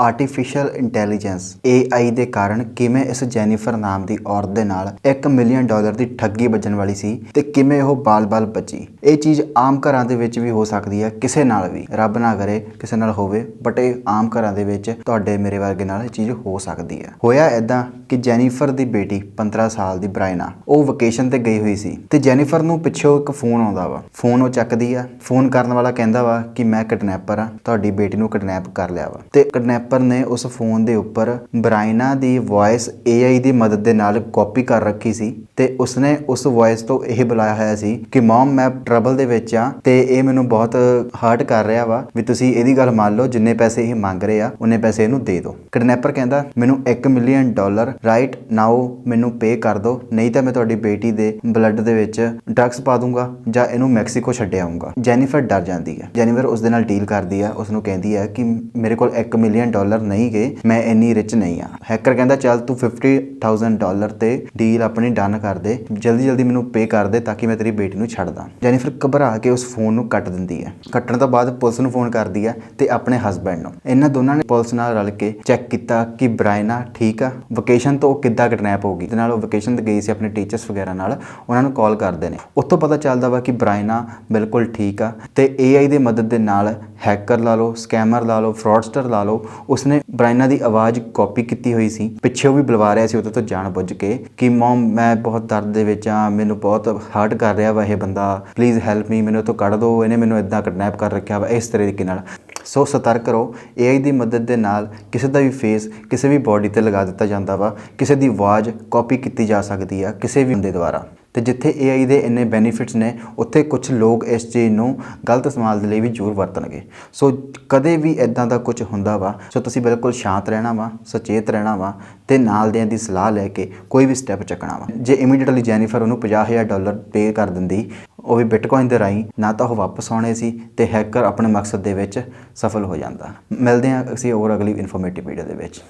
Artificial intelligence AI ਦੇ ਕਾਰਨ ਕਿਵੇਂ ਇਸ ਜੈਨੀਫਰ ਨਾਮ ਦੀ ਔਰਤ ਦੇ ਨਾਲ 1 ਮਿਲੀਅਨ ਡਾਲਰ ਦੀ ਠੱਗੀ ਵੱਜਣ ਵਾਲੀ ਸੀ ਤੇ ਕਿਵੇਂ ਉਹ ਬਾਲ-ਬਾਲ ਬਚੀ? ਇਹ ਚੀਜ਼ ਆਮ ਘਰਾਂ ਦੇ ਵਿੱਚ ਵੀ ਹੋ ਸਕਦੀ ਹੈ, ਕਿਸੇ ਨਾਲ ਵੀ। ਰੱਬ ਨਾ ਕਰੇ ਕਿਸੇ ਨਾਲ ਹੋਵੇ ਬਟ ਇਹ ਆਮ ਘਰਾਂ ਦੇ ਵਿੱਚ ਤੁਹਾਡੇ ਮੇਰੇ ਵਰਗੇ ਨਾਲ ਇਹ ਚੀਜ਼ ਹੋ ਸਕਦੀ ਹੈ। ਹੋਇਆ ਐਦਾਂ ਕਿ ਜੈਨੀਫਰ ਦੀ ਬੇਟੀ 15 ਸਾਲ ਦੀ ਬ੍ਰਾਇਨਾ, ਉਹ ਵਕੇਸ਼ਨ ਤੇ ਗਈ ਹੋਈ ਸੀ ਤੇ ਜੈਨੀਫਰ ਨੂੰ ਪਿੱਛੋਂ ਇੱਕ ਫੋਨ ਆਉਂਦਾ ਵਾ। ਫੋਨ ਉਹ ਚੱਕਦੀ ਆ। ਫੋਨ ਕਰਨ ਵਾਲਾ ਕਹਿੰਦਾ ਵਾ ਕਿ ਮੈਂ ਕਿਡਨੈਪਰ ਆ, ਤੁਹਾਡੀ ਬੇਟੀ ਨੂੰ ਕਿਡਨੈਪ ਕਰ ਲਿਆ ਵਾ। ਤੇ ਕਿਡਨੈਪਰ ਨੇ ਉਸ ਫੋਨ ਦੇ ਉੱਪਰ ਬਰਾਇਨਾ ਦੀ ਵੌਇਸ AI ਦੀ ਮਦਦ ਦੇ ਨਾਲ ਕਾਪੀ ਕਰ ਰੱਖੀ ਸੀ ਤੇ ਉਸਨੇ ਉਸ ਵੌਇਸ ਤੋਂ ਇਹ ਬੁਲਾਇਆ ਹੋਇਆ ਸੀ ਕਿ, ਮਮ, ਮੈਂ ਟਰਬਲ ਦੇ ਵਿੱਚ ਆ ਤੇ ਇਹ ਮੈਨੂੰ ਬਹੁਤ ਹਰਟ ਕਰ ਰਿਹਾ ਵਾ ਵੀ ਤੁਸੀਂ ਇਹਦੀ ਗੱਲ ਮੰਨ ਲਓ, ਜਿੰਨੇ ਪੈਸੇ ਇਹ ਮੰਗ ਰਹੇ ਆ, ਉਹਨੇ ਪੈਸੇ ਇਹਨੂੰ ਦੇ ਦਿਓ। ਕਿਡਨੈਪਰ ਕਹਿੰਦਾ, ਮੈਨੂੰ 1 ਮਿਲੀਅਨ ਡਾਲਰ ਰਾਈਟ ਨਾਓ ਮੈਨੂੰ ਪੇ ਕਰ ਦਿਓ, ਨਹੀਂ ਤਾਂ ਮੈਂ ਤੁਹਾਡੀ ਬੇਟੀ ਦੇ ਬਲੱਡ ਦੇ ਵਿੱਚ ਡਰੱਗਸ ਪਾ ਦੂੰਗਾ ਜਾਂ ਇਹਨੂੰ ਮੈਕਸੀਕੋ ਛੱਡ ਆਉਂਗਾ ਜੈਨੀਫਰ ਡਰ ਜਾਂਦੀ ਹੈ ਜੈਨੀਫਰ ਉਸ ਦੇ ਨਾਲ ਡੀਲ ਕਰਦੀ ਆ ਉਸ ਨੂੰ ਕਹਿੰਦੀ ਆ ਕਿ ਮੇਰੇ ਕੋਲ 1 ਮਿਲੀਅਨ ਡਾਲਰ ਨਹੀਂ ਗਏ, ਮੈਂ ਇੰਨੀ ਰਿਚ ਨਹੀਂ ਆ ਹੈਕਰ ਕਹਿੰਦਾ, ਚੱਲ ਤੂੰ 50000 ਡਾਲਰ ਤੇ ਡੀਲ ਆਪਣੀ ਡਨ ਕਰ ਦੇ। ਜਲਦੀ ਜਲਦੀ ਮੈਨੂੰ ਪੇ ਕਰ ਦੇ ਤਾਂ ਕਿ ਮੈਂ ਤੇਰੀ ਬੇਟੀ ਨੂੰ ਛੱਡ ਦਾਂ। ਜੈਨੀਫਰ ਘਬਰਾ ਕੇ ਉਸ ਫੋਨ ਨੂੰ ਕੱਟ ਦਿੰਦੀ ਹੈ। ਕੱਟਣ ਤੋਂ ਬਾਅਦ ਪੁਲਿਸ ਨੂੰ ਫੋਨ ਕਰਦੀ ਹੈ ਤੇ ਆਪਣੇ ਹਸਬੰਡ ਨੂੰ। ਇਹਨਾਂ ਦੋਨਾਂ ਨੇ ਪੁਲਿਸ ਨਾਲ ਰਲ ਕੇ ਚੈੱਕ ਕੀਤਾ ਕਿ ਬ੍ਰਾਇਨਾ ਠੀਕ ਆ। ਵਕੇਸ਼ਨ ਤੋਂ ਉਹ ਕਿੱਦਾਂ ਕਿਡਨੈਪ ਹੋ ਗਈ। ਤੇ ਨਾਲ ਉਹ ਵਕੇਸ਼ਨ ਤੇ ਗਈ ਸੀ ਆਪਣੇ ਟੀਚਰਸ ਵਗੈਰਾ ਨਾਲ। ਉਹਨਾਂ ਨੂੰ ਕਾਲ ਕਰਦੇ ਨੇ। ਉੱਥੋਂ ਪਤਾ ਚੱਲਦਾ ਵਾ ਕਿ ਬ੍ਰਾਇਨਾ ਬਿਲਕੁਲ ਠੀਕ ਆ। ਤੇ AI ਦੀ ਮਦਦ ਦੇ ਨਾਲ ਹੈਕਰ ਲਾ ਲਓ ਸਕੈਮਰ ਲਾ ਲਓ ਫਰਾਡਸਟਰ ਲਾ ਲਓ ਉਸਨੇ ਬ੍ਰਾਇਨਾ ਦੀ ਆਵਾਜ਼ ਕਾਪੀ ਕੀਤੀ ਹੋਈ ਸੀ। ਪਿੱਛੇ ਉਹ ਵੀ ਬੁਲਵਾ ਰਿਹਾ ਸੀ, ਉਹਦੇ ਤੋਂ ਜਾਣ ਬੁੱਝ ਕੇ ਕਿ, ਮਮ, ਮੈਂ ਬਹੁਤ ਦਰਦ ਦੇ ਵਿੱਚ ਆ ਮੈਨੂੰ ਬਹੁਤ ਹਰਟ ਕਰ ਰਿਹਾ ਵਾ ਇਹ ਬੰਦਾ। ਪਲੀਜ਼ ਹੈਲਪ ਮੀ ਮੈਨੂੰ ਤੋਂ ਕੱਢ ਦਿਓ, ਇਹਨੇ ਮੈਨੂੰ ਇਦਾਂ ਕਿਡਨੈਪ ਕਰ ਰੱਖਿਆ ਵਾ, ਇਸ ਤਰੀਕੇ ਨਾਲ। ਸੋ ਸਤਰਕ ਰਹੋ AI ਦੀ ਮਦਦ ਦੇ ਨਾਲ ਕਿਸੇ ਦਾ ਵੀ ਫੇਸ ਕਿਸੇ ਵੀ ਬਾਡੀ ਤੇ ਲਗਾ ਦਿੱਤਾ ਜਾਂਦਾ ਵਾ, ਕਿਸੇ ਦੀ ਆਵਾਜ਼ ਕਾਪੀ ਕੀਤੀ ਜਾ ਸਕਦੀ ਆ, ਕਿਸੇ ਵੀ ਬੰਦੇ ਦੁਆਰਾ। ਤੇ ਜਿੱਥੇ AI ਦੇ ਇੰਨੇ ਬੈਨੀਫਿਟਸ ਨੇ, ਉੱਥੇ ਕੁਝ ਲੋਕ ਇਸ ਚੀਜ਼ ਨੂੰ ਗਲਤ ਇਸਤੇਮਾਲ ਦੇ ਲਈ ਵੀ ਜ਼ਰੂਰ ਵਰਤਣਗੇ। ਸੋ ਕਦੇ ਵੀ ਇਦਾਂ ਦਾ ਕੁਝ ਹੁੰਦਾ ਵਾ, ਸੋ ਤੁਸੀਂ ਬਿਲਕੁਲ ਸ਼ਾਂਤ ਰਹਿਣਾ ਵਾ, ਸੁਚੇਤ ਰਹਿਣਾ ਵਾ, ਤੇ ਨਾਲ ਦਿਆਂ ਦੀ ਸਲਾਹ ਲੈ ਕੇ ਕੋਈ ਵੀ ਸਟੈਪ ਚੱਕਣਾ ਵਾ। ਜੇ ਇਮੀਡੀਏਟਲੀ ਜੈਨੀਫਰ ਉਹਨੂੰ 50000 ਡਾਲਰ ਪੇ ਕਰ ਦਿੰਦੀ, ਉਹ ਵੀ ਬਿਟਕੋਇਨ ਦੇ ਰਾਹੀਂ, ਨਾ ਤਾਂ ਉਹ ਵਾਪਸ ਆਉਣੇ ਸੀ ਤੇ ਹੈਕਰ ਆਪਣੇ ਮਕਸਦ ਦੇ ਵਿੱਚ ਸਫਲ ਹੋ ਜਾਂਦਾ। ਮਿਲਦੇ ਹਾਂ ਅਸੀਂ ਹੋਰ ਅਗਲੀ ਇਨਫੋਰਮੇਟਿਵ ਵੀਡੀਓ ਦੇ ਵਿੱਚ।